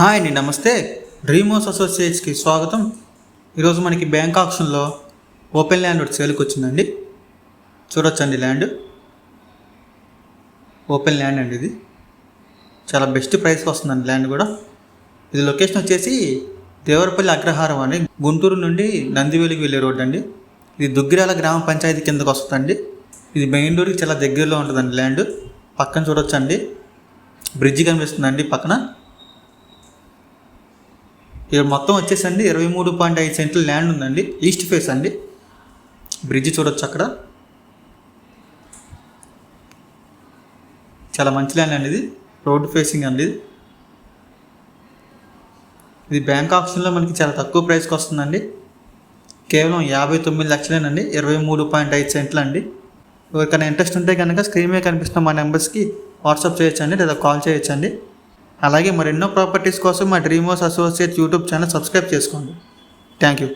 Hi అండి నమస్తే. డ్రీమోస్ అసోసియేట్స్కి స్వాగతం. ఈరోజు మనకి బ్యాంక్ ఆప్షన్లో ఓపెన్ ల్యాండ్ ఒకటి సేల్కి వచ్చిందండి. చూడొచ్చండి ల్యాండ్. ఓపెన్ ల్యాండ్ అండి ఇది. చాలా బెస్ట్ ప్రైస్కి వస్తుందండి ల్యాండ్ కూడా. ఇది లొకేషన్ వచ్చేసి దేవరపల్లి అగ్రహారం అని గుంటూరు నుండి నందివేలికి వెళ్ళే రోడ్ అండి. ఇది దుగ్గిరాల గ్రామ పంచాయతీ కిందకు వస్తుందండి. ఇది మెయిన్ రోడ్కి చాలా దగ్గరలో ఉంటుందండి ల్యాండ్. పక్కన చూడొచ్చండి. బ్రిడ్జ్ కనిపిస్తుందండి పక్కన. ఇక్కడ మొత్తం వచ్చేసండి ఇరవై మూడు పాయింట్ ఐదు సెంట్లు ల్యాండ్ ఉందండి. ఈస్ట్ ఫేస్ అండి. బ్రిడ్జ్ చూడొచ్చు అక్కడ. చాలా మంచి ల్యాండ్ అండి ఇది. రోడ్ ఫేసింగ్ అండి ఇది. ఇది బ్యాంక్ ఆప్షన్లో మనకి చాలా తక్కువ ప్రైస్కి వస్తుందండి. కేవలం యాభై తొమ్మిది లక్షలేనండి. ఇరవై మూడు పాయింట్ ఐదు సెంట్లు అండి. ఎవరికైనా ఇంట్రెస్ట్ ఉంటే కనుక స్క్రీన్ మీద కనిపిస్తున్న మా నెంబర్స్కి వాట్సాప్ చేయొచ్చండి లేదా కాల్ చేయొచ్చండి. అలాగే మరెన్నో ప్రాపర్టీస్ కోసం మా Dreamos associate YouTube channel subscribe చేసుకోండి. Thank you.